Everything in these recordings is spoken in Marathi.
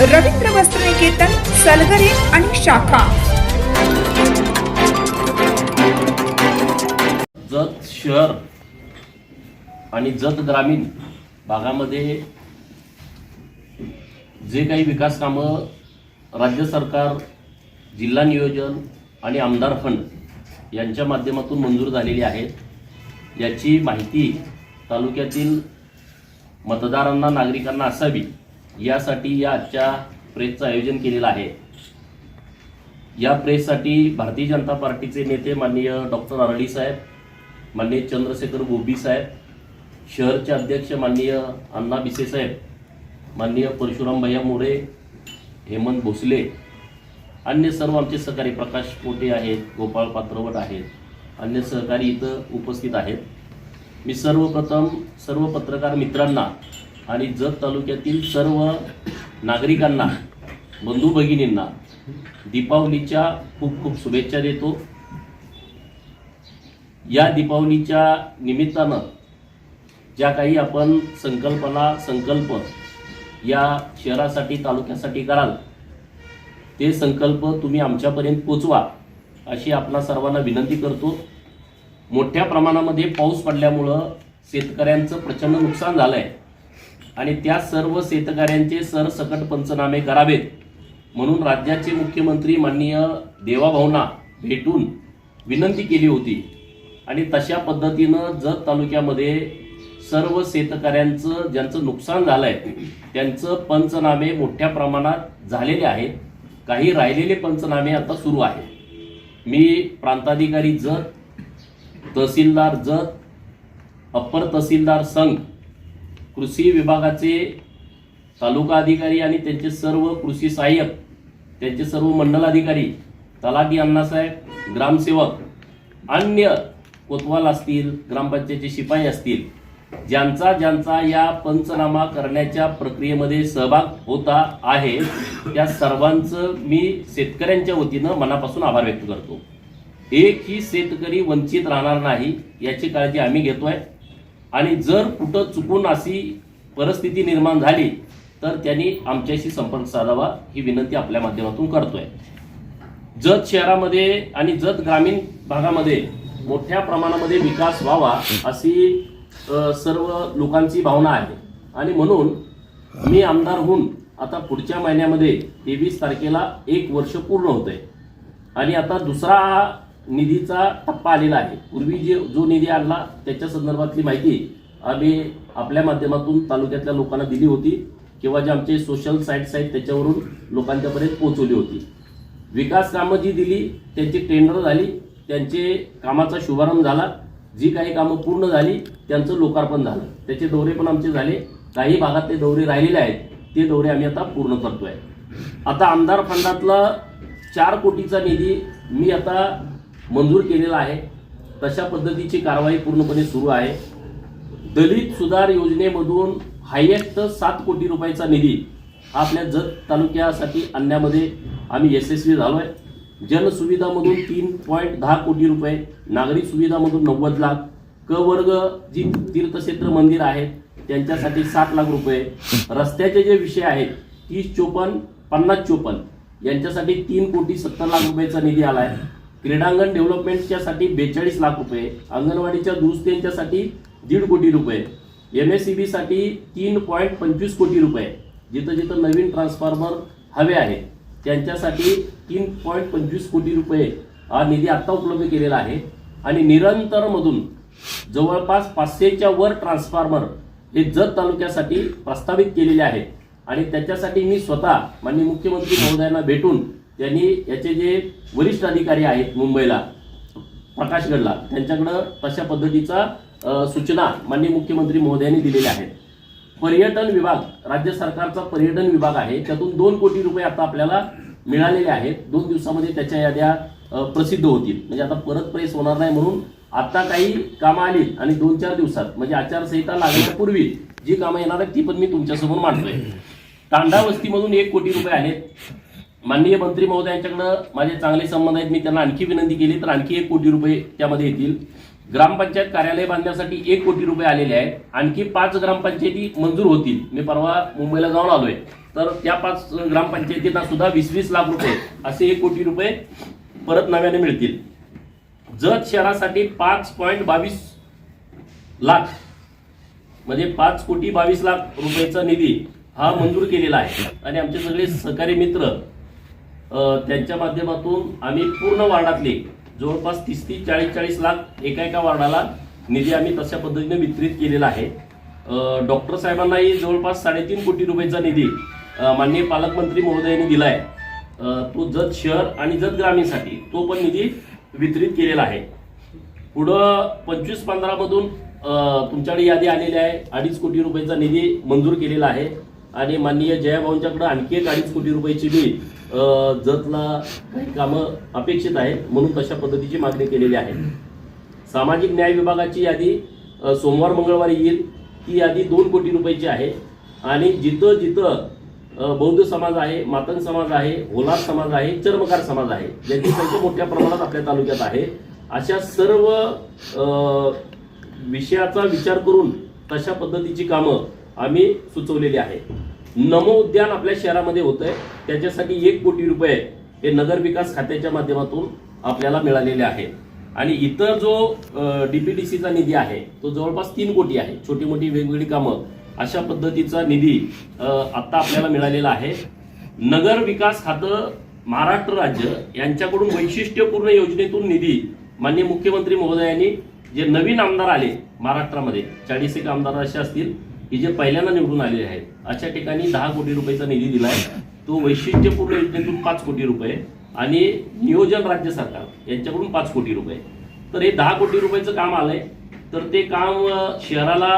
रवींद्र वस्त्रनिकेतन सलगरे आणि शाखा. जत शहर आणि जत ग्रामीण भागामध्ये जे काही विकास कामं राज्य सरकार जिल्हा नियोजन आणि आमदार फंड यांच्या माध्यमातून मंजूर झालेली आहेत याची माहिती तालुक्यातील मतदारांना नागरिकांना असावी. यासाठी या आजच्या प्रेसचं आयोजन केलेलं आहे. या प्रेससाठी भारतीय जनता पार्टीचे नेते माननीय डॉक्टर आरडी साहेब माननीय चंद्रशेखर गोबी साहेब शहरचे अध्यक्ष माननीय अण्णा बिसे साहेब माननीय परशुराम भैया मोरे हेमंत भोसले अन्य सर्व आमचे सहकारी प्रकाश पोटे आहेत गोपाळ पात्रवट आहेत अन्य सहकारी इथं उपस्थित आहेत. मी सर्वप्रथम सर्व पत्रकार मित्रांना आणि जत तालुक्यातील सर्व नागरिकांना बंधू भगिनींना दीपावलीच्या खूप खूप शुभेच्छा देतो. या दीपावलीच्या निमित्तानं ज्या काही आपण संकल्पना संकल्प या शहरासाठी तालुक्यासाठी कराल ते संकल्प तुम्ही आमच्यापर्यंत पोचवा अशी आपणा सर्वांना विनंती करतो. मोठ्या प्रमाणामध्ये पाऊस पडल्यामुळं शेतकऱ्यांचं प्रचंड नुकसान झालं आहे आणि त्या सर्व शेतकऱ्यांचे सरसकट पंचनामे करावेत. म्हणून राज्याचे मुख्यमंत्री माननीय देवाभाऊंना भेटून विनंती केली होती. आणि तशा पद्धतीनं जत तालुक्यामध्ये सर्व शेतकऱ्यांचं ज्यांचं नुकसान झालं आहे त्यांचं पंचनामे मोठ्या प्रमाणात झालेले आहेत. काही राहिलेले पंचनामे आता सुरू आहेत. मी प्रांताधिकारी जत तहसीलदार जत अप्पर तहसीलदार संघ कृषी विभागाचे तालुका अधिकारी आणि त्यांचे सर्व कृषी सहाय्यक त्यांचे सर्व मंडल अधिकारी तलाठी अण्णासाहेब ग्रामसेवक अन्य कोतवाल असतील ग्रामपंचायतचे शिपाई असतील ज्यांचा ज्यांचा या पंचनामा करण्याच्या प्रक्रियेमध्ये सहभाग होता आहे त्या सर्वांचं मी शेतकऱ्यांच्या वतीनं मनापासून आभार व्यक्त करतो. एक ही शेतकरी वंचित राहणार नाही याची काळजी आम्ही घेतोय. आणि जर कुठं चुकून अशी परिस्थिती निर्माण झाली तर त्यांनी आमच्याशी संपर्क साधावा ही विनंती आपल्या माध्यमातून करतोय. जत शहरामध्ये आणि जत ग्रामीण भागामध्ये मोठ्या प्रमाणामध्ये विकास व्हावा अशी सर्व लोकांची भावना आहे. आणि म्हणून मी आमदार होऊन आता पुढच्या महिन्यामध्ये तेवीस तारखेला एक वर्ष पूर्ण होतंय. आणि आता दुसरा निधीचा टप्पा आलेला आहे. पूर्वी जे जो निधी आणला त्याच्या संदर्भातली माहिती आम्ही आपल्या माध्यमातून तालुक्यातल्या लोकांना दिली होती किंवा जे आमचे सोशल साईट्स आहेत त्याच्यावरून लोकांच्यापर्यंत पोहोचवली होती. विकास कामं जी दिली त्यांची टेंडर झाली त्यांचे कामाचा शुभारंभ झाला जी काही कामं पूर्ण झाली त्यांचं लोकार्पण झालं. त्याचे दौरे पण आमचे झाले. काही भागात ते दौरे राहिलेले आहेत. ते दौरे आम्ही आता पूर्ण करतोय. आता आमदार फंडातला चार कोटीचा निधी मी आता मंजूर केलेला आहे. तशा पद्धतीची कारवाई पूर्णपणे सुरू आहे. दलित सुधार योजनेमधून हायेस्ट सात कोटी रुपयाचा निधी हा आपल्या जत तालुक्यासाठी आणण्यामध्ये आम्ही यशस्वी झालो आहे जनसुविधामधून तीन पॉईंट दहा कोटी रुपये नागरिक सुविधामधून नव्वद लाख क वर्ग जी तीर्थक्षेत्र मंदिर आहेत त्यांच्यासाठी साठ लाख रुपये. रस्त्याचे जे विषय आहेत तीस चोपन्न पन्नास चोपन्न यांच्यासाठी तीन कोटी सत्तर लाख रुपयाचा निधी आला आहे क्रीडांगण डेव्हलपमेंटच्यासाठी बेचाळीस लाख रुपये अंगणवाडीच्या दुरुस्त्यांच्यासाठी दीड कोटी रुपये एम एस सी बी साठी तीन पॉईंट पंचवीस कोटी रुपये जिथं जिथं नवीन ट्रान्सफॉर्मर हवे आहेत त्यांच्यासाठी तीन पॉईंट पंचवीस कोटी रुपये हा निधी आत्ता उपलब्ध केलेला आहे. आणि निरंतरमधून जवळपास पाचशेच्या वर ट्रान्सफॉर्मर हे जत तालुक्यासाठी प्रस्तावित केलेले आहेत. आणि त्याच्यासाठी मी स्वतः माननीय मुख्यमंत्री महोदयांना भेटून त्यांनी याचे जे वरिष्ठ अधिकारी आहेत मुंबईला प्रकाशगडला त्यांच्याकडं तशा पद्धतीचा सूचना माननीय मुख्यमंत्री महोदयांनी दिलेल्या आहेत. पर्यटन विभाग राज्य सरकारचा पर्यटन विभाग आहे त्यातून दोन कोटी रुपये आता आपल्याला मिळालेले आहेत. दोन दिवसामध्ये त्याच्या याद्या प्रसिद्ध होतील. म्हणजे आता परत प्रेस होणार नाही म्हणून आता काही कामं आली आणि दोन चार दिवसात म्हणजे आचारसंहिता लागण्यापूर्वी जी कामं येणार आहेत ती पण मी तुमच्यासमोर मांडतोय. तांडा वस्तीमधून एक कोटी रुपये आहेत. माननीय मंत्री महोदयांच्याकडं माझे चांगले संबंध आहेत. मी त्यांना आणखी विनंती केली तर आणखी एक कोटी रुपये त्यामध्ये येतील. ग्रामपंचायत कार्यालय बांधण्यासाठी एक कोटी रुपये आलेले आहेत. आणखी पाच ग्रामपंचायती मंजूर होतील. मी परवा मुंबईला जाऊन आलोय. तर त्या पाच ग्रामपंचायतींना सुद्धा वीस वीस लाख रुपये असे एक कोटी रुपये परत नव्याने मिळतील. जत शहरासाठी पाच पॉईंट बावीस लाख म्हणजे पाच कोटी बावीस लाख रुपयाचा निधी हा मंजूर केलेला आहे. आणि आमचे सगळे सहकारी मित्र त्यांच्या माध्यमातून आम्ही पूर्ण वार्डातले जवळपास तीस तीस चाळीस चाळीस लाख एका एका वार्डाला निधी आम्ही तशा पद्धतीने वितरित केलेला आहे. डॉक्टर साहेबांनाही जवळपास साडेतीन कोटी रुपयाचा निधी माननीय पालकमंत्री महोदयांनी दिला आहे तो जत शहर आणि जत ग्रामीणसाठी तो पण निधी वितरित केलेला आहे. पुढं पंचवीस पंधरामधून तुमच्याकडे यादी आलेली आहे अडीच कोटी रुपयाचा निधी मंजूर केलेला आहे. आणि माननीय जयाभाऊंच्याकडे आणखी एक अडीच कोटी रुपयाची मी जतला काही कामं अपेक्षित आहेत म्हणून तशा पद्धतीची मागणी केलेली आहे. सामाजिक न्याय विभागाची यादी सोमवार मंगळवारी येईल. ती यादी दोन कोटी रुपयाची आहे. आणि जिथं जिथं बौद्ध समाज आहे मातंग समाज आहे होलार समाज आहे चर्मकार समाज आहे ज्यांची संख्या मोठ्या प्रमाणात आपल्या तालुक्यात आहे अशा सर्व विषयाचा विचार करून तशा पद्धतीची कामं आम्ही सुचवलेली आहे नमो उद्यान आपल्या शहरामध्ये होत आहे त्याच्यासाठी एक कोटी रुपये हे नगर विकास खात्याच्या माध्यमातून आपल्याला मिळालेले आहे आणि इतर जो डीपीडीसीचा निधी आहे तो जवळपास तीन कोटी आहे. छोटी मोठी वेगवेगळी कामं. अशा पद्धतीचा निधी आत्ता आपल्याला मिळालेला आहे. नगर विकास खातं महाराष्ट्र राज्य यांच्याकडून वैशिष्ट्यपूर्ण योजनेतून निधी माननीय मुख्यमंत्री महोदयांनी जे नवीन आमदार आले महाराष्ट्रामध्ये चाळीस एक आमदार असे असतील की जे पहिल्यांदा निवडून आलेले आहेत अशा ठिकाणी दहा कोटी रुपयाचा निधी दिलाय. तो वैशिष्ट्यपूर्ण योजनेतून पाच कोटी रुपये आणि नियोजन राज्य सरकार यांच्याकडून पाच कोटी रुपये. तर हे दहा कोटी रुपयाचं काम आलंय. तर ते काम शहराला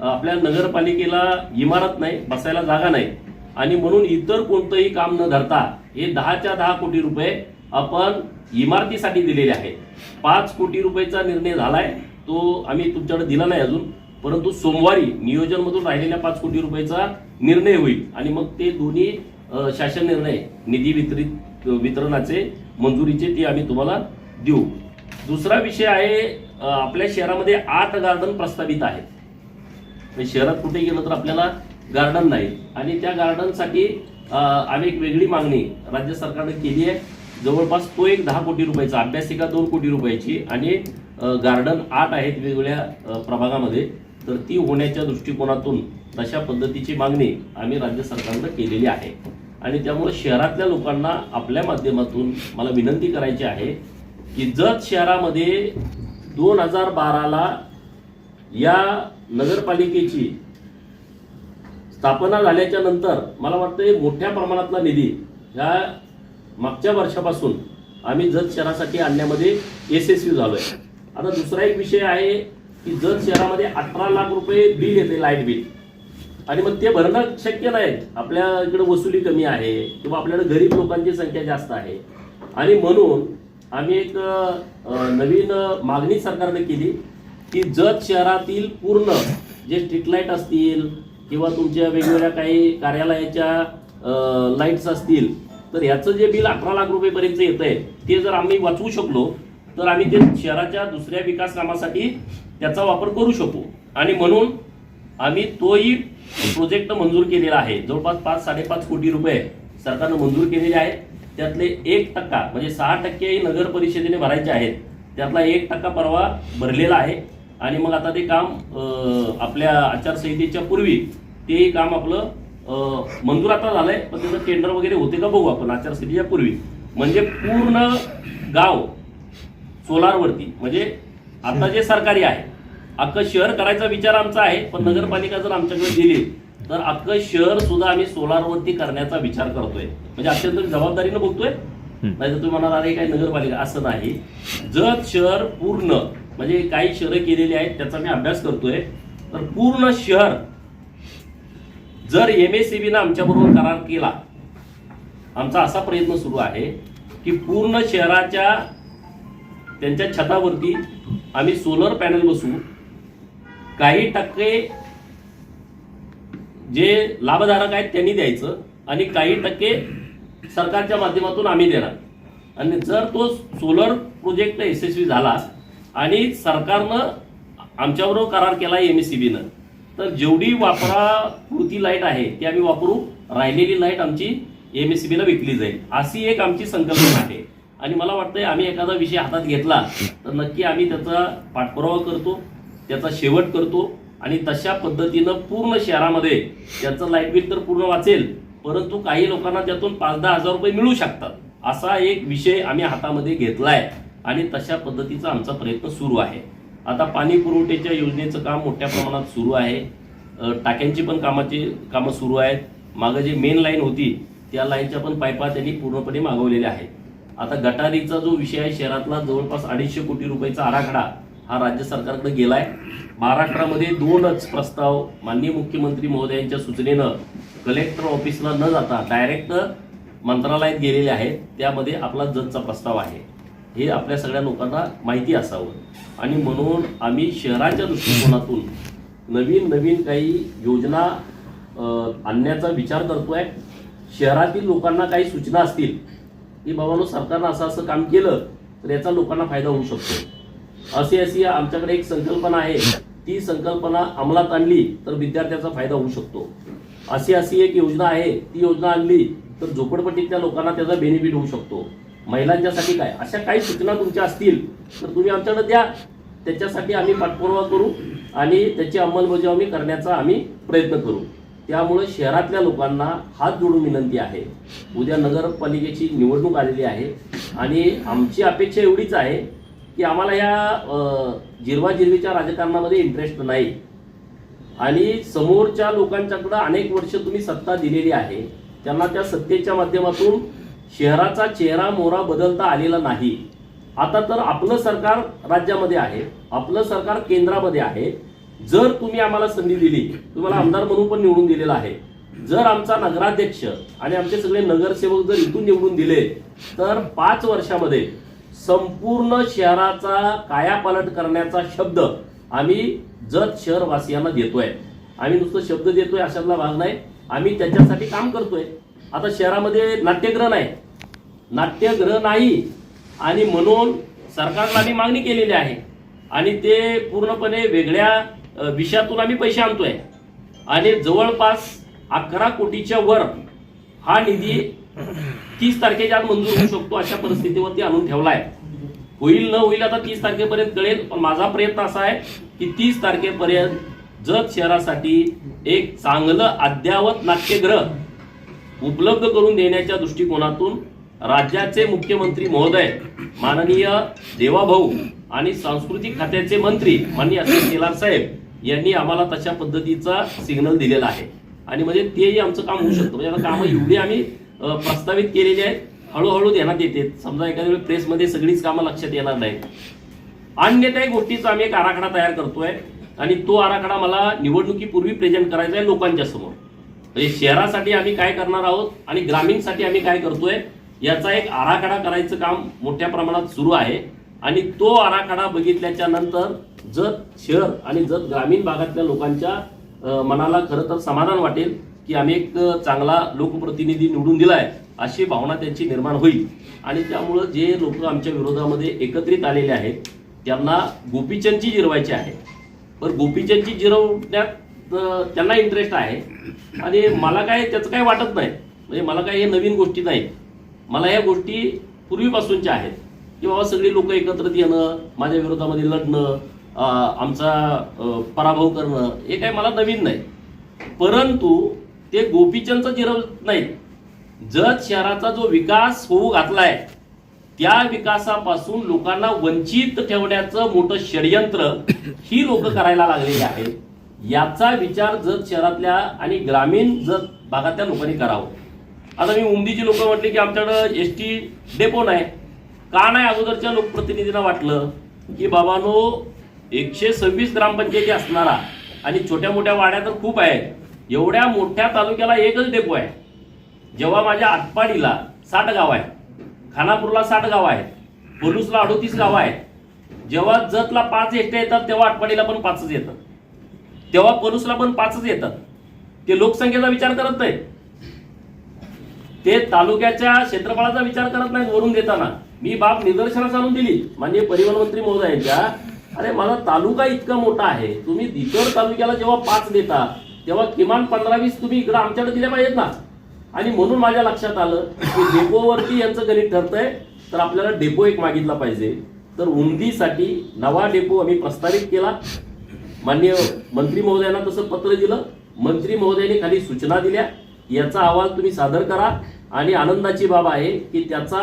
आपल्या नगरपालिकेला इमारत नाही बसायला जागा नाही. आणि म्हणून इतर कोणतंही काम न धरता हे दहाच्या दहा कोटी रुपये आपण इमारतीसाठी दिलेले आहेत. पाच कोटी रुपयाचा निर्णय झालाय. तो आम्ही तुमच्याकडे दिला नाही अजून. परंतु सोमवारी नियोजनमधून राहिलेल्या पाच कोटी रुपयाचा निर्णय होईल. आणि मग ते दोन्ही शासन निर्णय निधी वितरित वितरणाचे मंजुरीचे ते आम्ही तुम्हाला देऊ. दुसरा विषय आहे आपल्या शहरामध्ये आठ गार्डन प्रस्तावित आहेत म्हणजे शहरात कुठे गेलं तर आपल्याला गार्डन नाही. आणि त्या गार्डनसाठी आम्ही एक वेगळी मागणी राज्य सरकारने केली आहे. जवळपास तो एक दहा कोटी रुपयाचा अभ्यासिका दोन कोटी रुपयाची आणि गार्डन आठ आहेत वेगवेगळ्या प्रभागामध्ये. तर ती होण्याच्या दृष्टिकोनातून तशा पद्धतीची मागणी आम्ही राज्य सरकारनं केलेली आहे. आणि त्यामुळे शहरातल्या लोकांना आपल्या माध्यमातून मला विनंती करायची आहे की जत शहरामध्ये दोन हजार बाराला या नगरपालिकेची स्थापना झाल्याच्यानंतर मला वाटतं मोठ्या प्रमाणातला निधी ह्या मागच्या वर्षापासून आम्ही जत शहरासाठी आणण्यामध्ये यशस्वी आहे आता दुसरा एक विषय आहे की जत शहरामध्ये अठरा लाख रुपये बिल येते लाइट बिल आणि मग ते भरणं शक्य नाही. आपल्या इकडे वसुली कमी आहे किंवा आपल्याकडे गरीब लोकांची संख्या जास्त आहे. आणि म्हणून आम्ही एक नवीन मागणी सरकारने केली की जत शहरातील पूर्ण जे स्ट्रीट लाइट असतील किंवा तुमच्या वेगवेगळ्या काही कार्यालयाच्या लाईट्स असतील तर ह्याचं जे बिल अठरा लाख रुपयेपर्यंत येत आहे ते जर आम्ही वाचवू शकलो तर आम्ही ते शहराच्या दुसऱ्या विकास कामासाठी त्याचा वापर करू शकू. आणि म्हणून आम्ही तोही प्रोजेक्ट मंजूर केलेला आहे. जवळपास पाच साडेपाच कोटी रुपये सरकारनं मंजूर केलेले आहेत. त्यातले एक टक्का म्हणजे सहा टक्के नगर परिषदेने भरायचे आहेत. त्यातला एक टक्का परवा भरलेला आहे. आणि मग आता ते काम आपल्या आचारसंहितेच्या पूर्वी ते काम आपलं मंजूर आता झालंय. पण त्याचं टेंडर वगैरे होते का बघू आपण आचारसंहितेच्या पूर्वी. म्हणजे पूर्ण गाव सोलारवरती म्हणजे आता जे सरकारी आहे अख्खं शहर करायचा विचार आमचा आहे पण नगरपालिका जर आमच्याकडे दिली तर अख्खं शहर सुद्धा आम्ही सोलारवरती करण्याचा विचार करतोय. म्हणजे अत्यंत जबाबदारीनं बघतोय. नाही तर तुम्ही म्हणाल अरे काय नगरपालिका असं नाही. जत शहर पूर्ण म्हणजे काही शहरं केलेली आहेत त्याचा मी अभ्यास करतोय तर पूर्ण शहर जर एम एस सी बीनं आमच्याबरोबर करार केला आमचा असा प्रयत्न सुरू आहे की पूर्ण शहराच्या त्यांच्या छतावरती आम्ही सोलर पॅनल बसवू काही टक्के जे लाभधारक आहेत त्यांनी द्यायचं आणि काही टक्के सरकारच्या माध्यमातून आम्ही देणार. आणि जर तो सोलर प्रोजेक्ट यशस्वी झाला आणि सरकारनं आमच्याबरोबर करार केला एम एस सी बीनं तर जेवढी वापरापुरती लाइट आहे ती आम्ही वापरू. राहिलेली लाइट आमची एम एस सी बीला विकली जाईल. अशी एक आमची संकल्पना आहे. आणि मला वाटतंय आम्ही एखादा विषय हातात घेतला तर नक्की आम्ही त्याचा पाठपुरावा करतो. त्याचा शेवट करतो आणि तशा पद्धतीनं पूर्ण शहरामध्ये त्याचं लाइट बिल तर पूर्ण वाचेल परंतु काही लोकांना त्यातून पाच दहा हजार रुपये मिळू शकतात. असा एक विषय आम्ही हातामध्ये घेतला आहे आणि तशा पद्धतीचा आमचा प्रयत्न सुरू आहे. आता पाणी पुरवठ्याच्या योजनेचं काम मोठ्या प्रमाणात सुरू आहे. टाक्यांची पण कामाची कामं सुरू आहेत. मागं जे मेन लाईन होती त्या लाईनच्या पण पायपा त्यांनी पूर्णपणे मागवलेल्या आहेत. आता गटारीचा जो विषय आहे शहरातला जवळपास अडीचशे कोटी रुपयाचा आराखडा हा राज्य सरकारकडे आहे महाराष्ट्रामध्ये दोनच प्रस्ताव माननीय मुख्यमंत्री महोदयांच्या सूचनेनं कलेक्टर ऑफिसला न जाता डायरेक्ट मंत्रालयात गेलेले आहेत. त्यामध्ये आपला जजचा प्रस्ताव आहे. हे आपल्या सगळ्या लोकांना माहिती असावं. आणि म्हणून आम्ही शहराच्या दृष्टिकोनातून नवीन नवीन काही योजना आणण्याचा विचार करतोय. शहरातील लोकांना काही सूचना असतील की बाबांनो सरकारनं असं असं काम केलं तर याचा लोकांना फायदा होऊ शकतो. अशी अशी आमच्याकडे एक संकल्पना आहे. ती संकल्पना अंमलात आणली तर विद्यार्थ्याचा फायदा होऊ शकतो. अशी अशी एक योजना आहे. ती योजना आणली तर झोपडपट्टीतल्या लोकांना त्याचा बेनिफिट होऊ शकतो. महिलांच्यासाठी काय? अशा काही सूचना तुमच्या असतील तर तुम्ही आमच्याकडे द्या. त्याच्यासाठी आम्ही पाठपुरावा करू आणि त्याची अंमलबजावणी करण्याचा आम्ही प्रयत्न करू. त्यामुळे शहरातल्या लोकांना हात जोडून विनंती आहे. उद्या नगरपालिकेची निवडणूक आलेली आहे आणि आमची अपेक्षा एवढीच आहे की आम्हाला या जिरवाजिरवीच्या राजकारणामध्ये इंटरेस्ट नाही. आणि समोरच्या लोकांच्याकडं अनेक वर्ष तुम्ही सत्ता दिलेली आहे. त्यांना त्या सत्तेच्या माध्यमातून शहराचा चेहरा मोहरा बदलता आलेला नाही. आता तर आपलं सरकार राज्यामध्ये आहे. आपलं सरकार केंद्रामध्ये आहे. जर तुम्ही आम्हाला संधी दिली तुम्हाला आमदार म्हणून पण निवडून दिलेला आहे. जर आमचा नगराध्यक्ष आणि आमचे सगळे नगरसेवक जर इथून निवडून दिले तर पाच वर्षामध्ये संपूर्ण शहराचा कायापालट करण्याचा शब्द आम्ही जत शहरवासियांना देतोय. आम्ही नुसतं शब्द देतोय अशातला भाग नाही. आम्ही त्याच्यासाठी काम करतोय. आता शहरामध्ये नाट्यग्रह नाही. नाट्यग्रह नाही. आणि म्हणून सरकारला आम्ही मागणी केलेली आहे. आणि ते पूर्णपणे वेगळ्या विषयातून आम्ही पैसे आणतोय. आणि जवळपास अकरा कोटीच्या वर हा निधी तीस तारखेच्या आत मंजूर होऊ शकतो अशा परिस्थितीवरती आणून ठेवला आहे होईल न होईल आता तीस तारखेपर्यंत कळेल. पण माझा प्रयत्न असा आहे की तीस तारखेपर्यंत जत शहरासाठी एक चांगलं अद्यावत नाट्यग्रह उपलब्ध करून देण्याच्या दृष्टिकोनातून राज्याचे मुख्यमंत्री महोदय माननीय देवाभाऊ आणि सांस्कृतिक खात्याचे मंत्री माननीय अशोक केलार साहेब यांनी आम्हाला तशा पद्धतीचा सिग्नल दिलेला आहे. आणि म्हणजे तेही आमचं काम होऊ शकतं. म्हणजे आता कामं एवढी आम्ही प्रस्तावित केलेली आहेत. हळूहळू देण्यात येते. समजा एखाद्या वेळी प्रेसमध्ये सगळीच कामं लक्षात येणार नाही अन्य त्या गोष्टीचा आम्ही एक आराखडा तयार करतोय आणि तो आराखडा मला निवडणुकीपूर्वी प्रेझेंट करायचा आहे लोकांच्या समोर. म्हणजे शहरासाठी आम्ही काय करणार आहोत आणि ग्रामीणसाठी आम्ही काय करतोय याचा एक आराखडा करायचं काम मोठ्या प्रमाणात सुरू आहे. आणि तो आराखडा बघितल्याच्या नंतर जत शहर आणि जत ग्रामीण भागातल्या लोकांच्या मनाला खरं तर समाधान वाटेल की आम्ही एक चांगला लोकप्रतिनिधी निवडून दिला आहे अशी भावना त्यांची निर्माण होईल. आणि त्यामुळं जे लोक आमच्या विरोधामध्ये एकत्रित आलेले आहेत त्यांना गोपीचंदची जिरवायची आहे. पण गोपीचंदची जिरवण्यात त्यांना इंटरेस्ट आहे. आणि मला काय त्याचं काय वाटत नाही. म्हणजे मला काय हे नवीन गोष्टी नाही मला या गोष्टी पूर्वीपासूनच्या आहेत. की बाबा सगळी लोक एकत्रित येणं माझ्या विरोधामध्ये लढणं आमचा पराभव करणं हे काय मला नवीन नाही. परंतु ते गोपीचंदचं जिरवत नाहीत. जत शहराचा जो विकास होऊ घातलाय त्या विकासापासून लोकांना वंचित ठेवण्याचं मोठं षडयंत्र ही लोक करायला लागलेली आहेत. याचा विचार जत शहरातल्या आणि ग्रामीण जत भागातल्या लोकांनी करावं. आता मी उमदीची लोक म्हटली की आमच्याकडं एस टी डेपो नाही. का नाही अगोदरच्या लोकप्रतिनिधींना वाटलं की बाबानो एकशे सव्वीस ग्रामपंचायती असणारा आणि छोट्या मोठ्या वाड्या तर खूप आहेत. एवढ्या मोठ्या तालुक्याला एकच डेपो आहे. जेव्हा माझ्या आटपाडीला साठ गाव आहे खानापूरला साठ गाव आहेत पोलूसला अडोतीस गावं आहेत जेव्हा जतला पाच एसट्या येतात तेव्हा आटपाडीला पण पाचच येतात. तेव्हा पोलूसला पण पाचच येतात. ते लोकसंख्येचा विचार करत नाही ते तालुक्याच्या क्षेत्रफळाचा विचार करत नाहीत वरून देताना. मी बाब निदर्शनास आणून दिली. म्हणजे परिवहन मंत्री महोदयांच्या अरे माझा तालुका इतका मोठा आहे. तुम्ही इतर तालुक्याला जेव्हा पाच देता तेव्हा किमान पंधरा वीस तुम्ही इकडं आमच्याकडे दिल्या पाहिजेत ना. आणि म्हणून माझ्या लक्षात आलं की डेपोवरती यांचं गणित ठरतंय तर आपल्याला डेपो एक मागितला पाहिजे. तर उंदीसाठी नवा डेपो आम्ही प्रस्तावित केला. मान्य मंत्री महोदयांना तसं पत्र दिलं. मंत्री महोदयांनी खाली सूचना दिल्या. याचा अहवाल तुम्ही सादर करा. आणि आनंदाची बाब आहे की त्याचा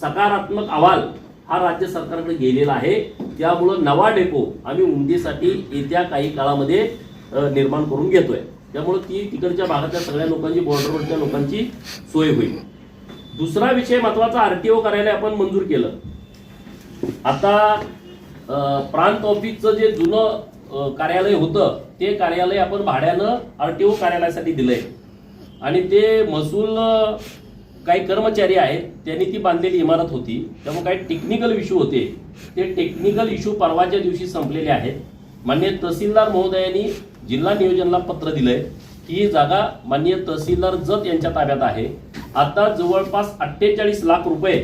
सकारात्मक अहवाल हा राज्य सरकारकडे गेलेला आहे. त्यामुळं नवा डेपो आम्ही उंदीसाठी येत्या काही काळामध्ये निर्माण करून घेतोय. त्यामुळं ती तिकडच्या भागातल्या सगळ्या लोकांची बॉर्डरवरच्या लोकांची सोय होईल. दुसरा विषय महत्त्वाचा आरटीओ कार्यालय आपण मंजूर केलं. आता प्रांत ऑफिसचं जे जुनं कार्यालय होतं ते कार्यालय आपण भाड्यानं आरटीओ कार्यालयासाठी दिलंय. आणि ते महसूल काही कर्मचारी आहेत त्यांनी ती बांधलेली इमारत होती. त्यामुळे काही टेक्निकल इश्यू होते. ते टेक्निकल इश्यू परवाच्या दिवशी संपलेले आहेत. मान्य तहसीलदार महोदयांनी जिल्हा नियोजनला पत्र दिलंय की ही जागा मान्य तहसीलदार जत यांच्या ताब्यात आहे. आता जवळपास अठ्ठेचाळीस लाख रुपये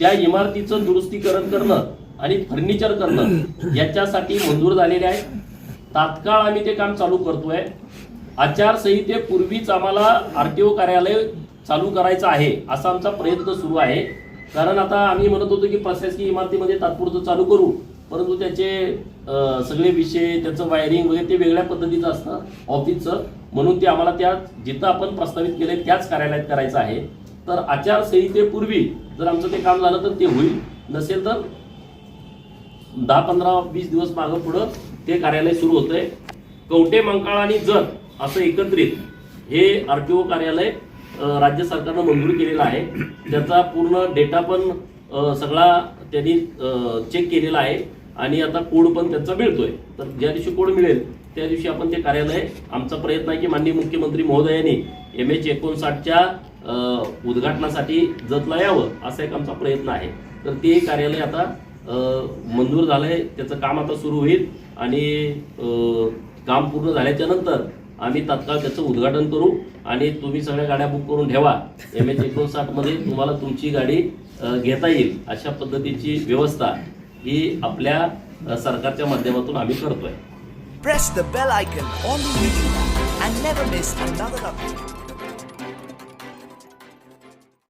त्या इमारतीचं दुरुस्तीकरण करणं आणि फर्निचर करणं याच्यासाठी मंजूर झालेले आहे. तात्काळ आम्ही ते काम चालू करतोय. आचारसंहितेपूर्वीच आम्हाला आर टी ओ कार्यालय चालू करायचं आहे असा आमचा प्रयत्न सुरू आहे. कारण आता आम्ही म्हणत होतो की प्रशासकीय इमारतीमध्ये तात्पुरतं चालू करू. परंतु त्याचे सगळे विषय त्याचं वायरिंग वगैरे ते वेगळ्या पद्धतीचं असतं ऑफिसचं म्हणून ते आम्हाला त्या जिथं आपण प्रस्तावित केले त्याच कार्यालयात करायचं आहे. तर आचारसंहितेपूर्वी जर आमचं ते काम झालं तर ते होईल. नसेल तर दहा पंधरा वीस दिवस मागं पुढं ते कार्यालय सुरू होतंय. कवटे मंकाळ आणि जत असं एकत्रित हे आर के ओ कार्यालय राज्य सरकारनं मंजूर केलेलं आहे. त्याचा पूर्ण डेटा पण सगळा त्यांनी चेक केलेला आहे. आणि आता कोड पण त्यांचा मिळतोय. तर ज्या दिवशी कोड मिळेल त्या दिवशी आपण ते कार्यालय आमचा प्रयत्न आहे की माननीय मुख्यमंत्री महोदयांनी एम एच एकोणसाठच्या उद्घाटनासाठी जतला यावं असा एक आमचा प्रयत्न आहे. तर ते कार्यालय आता मंजूर झालंय त्याचं काम आता सुरू होईल आणि काम पूर्ण झाल्याच्यानंतर आम्ही तात्काळ त्याचं उद्घाटन करू आणि तुम्ही सगळ्या गाड्या बुक करून ठेवा. एम एच एकोणसाठमध्ये तुम्हाला तुमची गाडी घेता येईल अशा पद्धतीची व्यवस्था ही आपल्या सरकारच्या माध्यमातून आम्ही करतोय. Press the bell icon on the YouTube and never miss another update